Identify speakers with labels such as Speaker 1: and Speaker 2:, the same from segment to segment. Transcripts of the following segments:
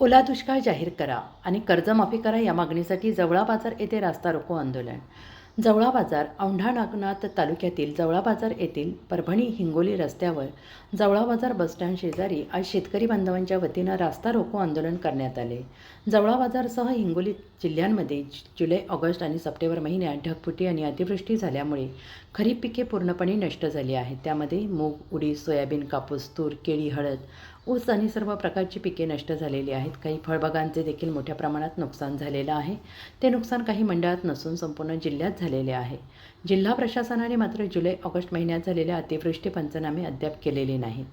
Speaker 1: ओला दुष्काळ जाहीर करा आणि कर्जमाफी करा या मागणीसाठी जवळा बाजार येथे रास्ता रोको आंदोलन. जवळा बाजार औंढा नागनाथ तालुक्यातील जवळा बाजार येथील परभणी हिंगोली रस्त्यावर जवळा बाजार बसस्टँड शेजारी आज शेतकरी बांधवांच्या वतीनं रास्ता रोको आंदोलन करण्यात आले. जवळा बाजारसह हिंगोली जिल्ह्यांमध्ये जुलै ऑगस्ट आणि सप्टेंबर महिन्यात ढगफुटी आणि अतिवृष्टी झाल्यामुळे खरीप पिके पूर्णपणे नष्ट झाली आहेत. त्यामध्ये मूग उडीद सोयाबीन कापूस तूर केळी हळद ऊस आणि सर्व प्रकारची पिके नष्ट झालेली आहेत. काही फळबागांचे देखील मोठ्या प्रमाणात नुकसान झालेलं आहे. ते नुकसान काही मंडळात नसून संपूर्ण जिल्ह्यात झालेले आहे. जिल्हा प्रशासनाने मात्र जुलै ऑगस्ट महिन्यात झालेल्या अतिवृष्टी पंचनामे अद्याप केलेले नाहीत.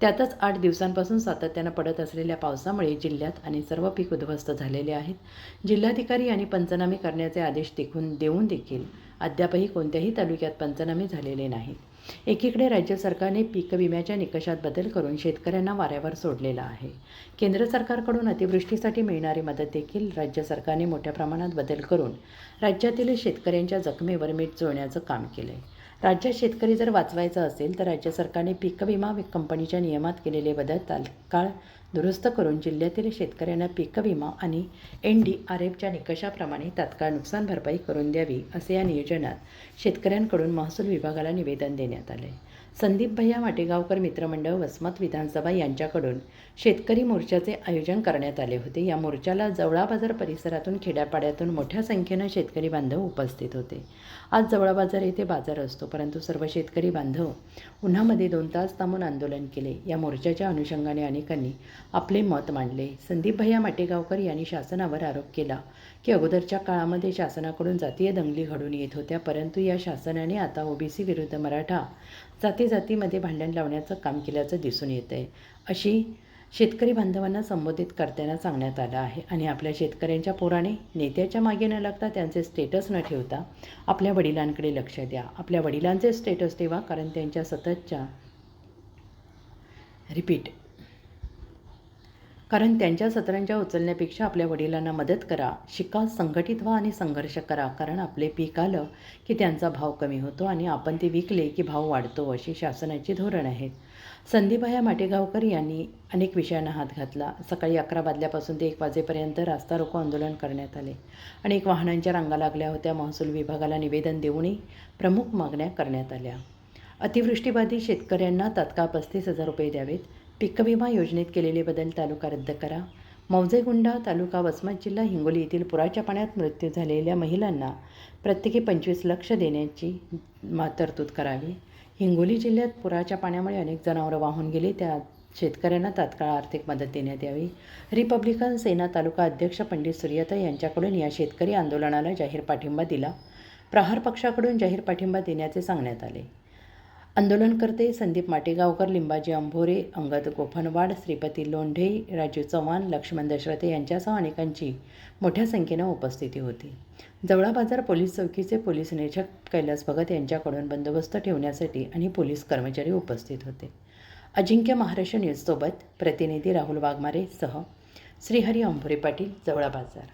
Speaker 1: त्यातच आठ दिवसांपासून सातत्यानं पडत असलेल्या पावसामुळे जिल्ह्यात आणि सर्व पीक उद्ध्वस्त झालेले आहेत. जिल्हाधिकारी आणि पंचनामे करण्याचे आदेश देखून देऊन देखील अद्यापही कोणत्याही तालुक्यात पंचनामे झालेले नाहीत. एकीकडे राज्य सरकारने पीक विम्याच्या निकषात बदल करून शेतकऱ्यांना वाऱ्यावर सोडलेला आहे. केंद्र सरकारकडून अतिवृष्टीसाठी मिळणारी मदत देखील राज्य सरकारने मोठ्या प्रमाणात बदल करून राज्यातील शेतकऱ्यांच्या जखमेवर मीठ चोळण्याचं काम केलं आहे राज्यात शेतकरी जर वाचवायचा असेल तर राज्य सरकारने पीक विमा कंपनीच्या नियमात केलेले बदल तात्काळ दुरुस्त करून जिल्ह्यातील शेतकऱ्यांना पीक विमा आणि एन डी आर एफच्या निकषाप्रमाणे तात्काळ नुकसान भरपाई करून द्यावी असे या नियोजनात शेतकऱ्यांकडून महसूल विभागाला निवेदन देण्यात आले. संदीप भैया वाटेगावकर मित्रमंडळ वसमत विधानसभा यांच्याकडून शेतकरी मोर्चाचे आयोजन करण्यात आले होते. या मोर्चाला जवळा बाजार परिसरातून खेड्यापाड्यातून मोठ्या संख्येनं शेतकरी बांधव उपस्थित होते. आज जवळा बाजार येथे बाजार असतो परंतु सर्व शेतकरी बांधव उन्हामध्ये दोन तास थांबून आंदोलन केले. या मोर्चाच्या अनुषंगाने अनेकांनी आपले मत मांडले. संदीप भैया माटेगावकर यांनी शासनावर आरोप केला की अगोदरच्या काळामध्ये शासनाकडून जातीय दंगली घडून येत होत्या परंतु या शासनाने आता ओबीसी विरुद्ध मराठा जाती जातीमध्ये भांडण लावण्याचं काम केल्याचं दिसून येत आहे अशी शेतकरी बांधवांना संबोधित करताना सांगण्यात आलं आहे. आणि आपल्या शेतकऱ्यांच्या पोराने नेत्याच्या मागे न लागता त्यांचे स्टेटस न ठेवता आपल्या वडिलांकडे लक्ष द्या. आपल्या वडिलांचे स्टेटस ठेवा कारण त्यांच्या सततच्या रिपीट कारण त्यांच्या सत्रांच्या उचलण्यापेक्षा आपल्या वडिलांना मदत करा शिका संघटित व्हा आणि संघर्ष करा. कारण आपले पीक आलं की त्यांचा भाव कमी होतो आणि आपण ते विकले की भाव वाढतो अशी शासनाची धोरण आहेत संदीपाया माटेगावकर यांनी अनेक विषयांना हात घातला. सकाळी अकरा वाजल्यापासून ते एक वाजेपर्यंत रास्ता रोको आंदोलन करण्यात आले. अनेक वाहनांच्या रांगा लागल्या होत्या. महसूल विभागाला निवेदन देऊनही प्रमुख मागण्या करण्यात आल्या. अतिवृष्टीबाधित शेतकऱ्यांना तात्काळ पस्तीस हजार रुपये द्यावेत. पीक विमा योजनेत केलेले बदल तालुका रद्द करा. मौजेगुंडा तालुका वसमत जिल्हा हिंगोली येथील पुराच्या पाण्यात मृत्यू झालेल्या महिलांना प्रत्येकी पंचवीस लक्ष देण्याची मा तरतूद करावी. हिंगोली जिल्ह्यात पुराच्या पाण्यामुळे अनेक जनावरं वाहून गेली त्या शेतकऱ्यांना तात्काळ आर्थिक मदत देण्यात यावी. रिपब्लिकन सेना तालुका अध्यक्ष पंडित सूर्यता यांच्याकडून या शेतकरी आंदोलनाला जाहीर पाठिंबा दिला. प्रहार पक्षाकडून जाहीर पाठिंबा देण्याचे सांगण्यात आले. आंदोलनकर्ते संदीप माटेगावकर लिंबाजी अंभोरे अंगद गोफनवाड श्रीपती लोंढे राजू चव्हाण लक्ष्मण दशरथे यांच्यासह अनेकांची मोठ्या संख्येनं उपस्थिती होती. जवळा बाजार पोलीस चौकीचे पोलीस निरीक्षक कैलास भगत यांच्याकडून बंदोबस्त ठेवण्यासाठी आणि पोलीस कर्मचारी उपस्थित होते. अजिंक्य महाराष्ट्र न्यूजसोबत प्रतिनिधी राहुल वाघमारे सह श्रीहरी अंभोरे पाटील जवळा बाजार.